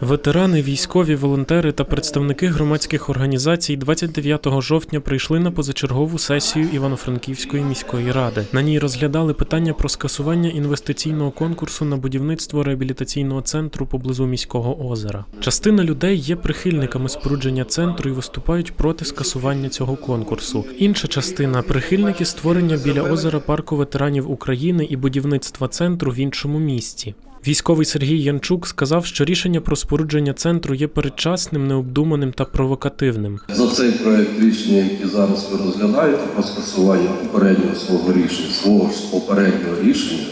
Ветерани, військові, волонтери та представники громадських організацій 29 жовтня прийшли на позачергову сесію Івано-Франківської міської ради. На ній розглядали питання про скасування інвестиційного конкурсу на будівництво реабілітаційного центру поблизу міського озера. Частина людей є прихильниками спорудження центру і виступають проти скасування цього конкурсу. Інша частина прихильники створення біля озера парку ветеранів України і будівництва центру в іншому місті. Військовий Сергій Янчук сказав, що рішення про спорудження центру є передчасним, необдуманим та провокативним. За цей проект рішення, який зараз ви розглядаєте, про скасування попереднього свого рішення, свого ж попереднього рішення,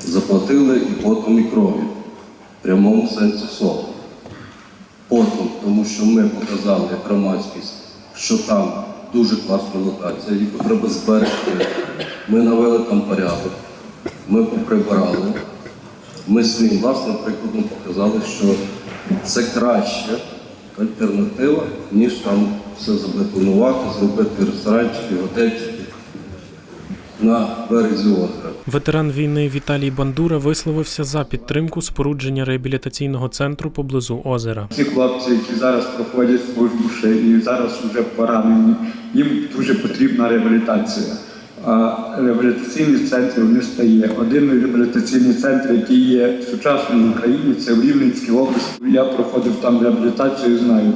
заплатили і потом, і кров'ю, в прямому сенсі слова. Потім, тому що ми показали громадськість, що там дуже класна локація, яку треба зберегти. Ми навели там порядок, ми поприбирали. Ми своїм власним прикладом показали, що це краща альтернатива, ніж там все забетонувати, зробити ресторанчики, готельчики на березі озера. Ветеран війни Віталій Бандура висловився за підтримку спорудження реабілітаційного центру поблизу озера. Ці хлопці, які зараз проходять службу ще і зараз вже поранені, їм дуже потрібна реабілітація. Реабілітаційних центрів не стає. Один реабілітаційний центр, який є сучасним в Україні, це в Рівненській області. Я проходив там реабілітацію, знаю.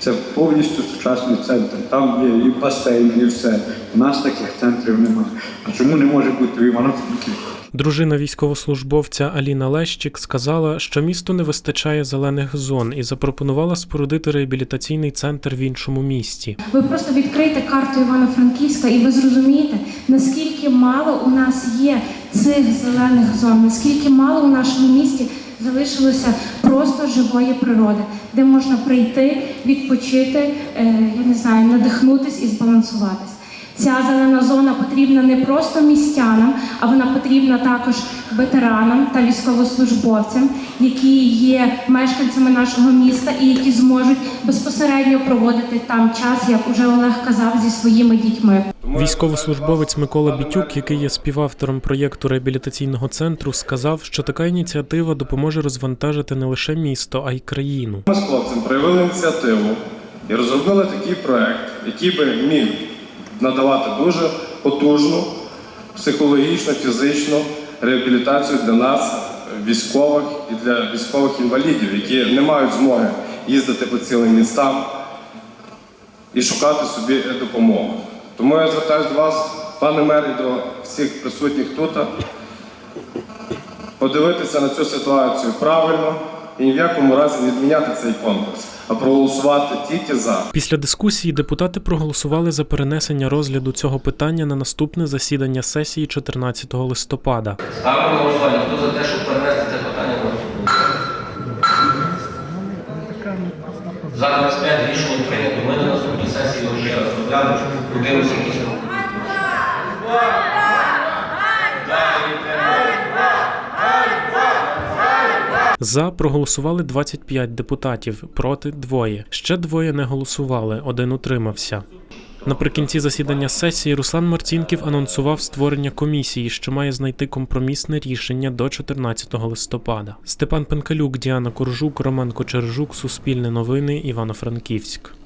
Це повністю сучасний центр. Там є і басейн, і все. У нас таких центрів немає. А чому не може бути в Івано-Франківську? Дружина військовослужбовця Аліна Лещик сказала, що місту не вистачає зелених зон і запропонувала спорудити реабілітаційний центр в іншому місті. Ви просто відкрийте карту Івано-Франківська і ви зрозумієте, наскільки мало у нас є цих зелених зон, наскільки мало у нашому місті залишилося просто живої природи, де можна прийти, відпочити, е, я не знаю, надихнутись і збалансуватись. Ця зелена зона потрібна не просто містянам, а вона потрібна також ветеранам та військовослужбовцям, які є мешканцями нашого міста і які зможуть безпосередньо проводити там час, як уже Олег казав, зі своїми дітьми. Військовослужбовець Микола Бітюк, який є співавтором проєкту реабілітаційного центру, сказав, що така ініціатива допоможе розвантажити не лише місто, а й країну. Ми з хлопцем проявили ініціативу і розробили такий проект, який би міг надавати дуже потужну психологічну, фізичну реабілітацію для нас, військових і для військових інвалідів, які не мають змоги їздити по цілим містам і шукати собі допомогу. Тому я звертаюся до вас, пане мер, і до всіх присутніх тут, подивитися на цю ситуацію правильно і ні в якому разі не відміняти цей конкурс, а проголосувати тільки за. Після дискусії депутати проголосували за перенесення розгляду цього питання на наступне засідання сесії 14 листопада. Ставимо голосування. Хто за те, щоб перенести це питання на наступну сесію? За 25 рішення прийнято. Ми його раз розглянемо. Подивимося якісь. За проголосували 25 депутатів, проти двоє. Ще двоє не голосували, один утримався. Наприкінці засідання сесії Руслан Марцінків анонсував створення комісії, що має знайти компромісне рішення до 14 листопада. Степан Пенкалюк, Діана Коржук, Роман Кочержук, Суспільне новини, Івано-Франківськ.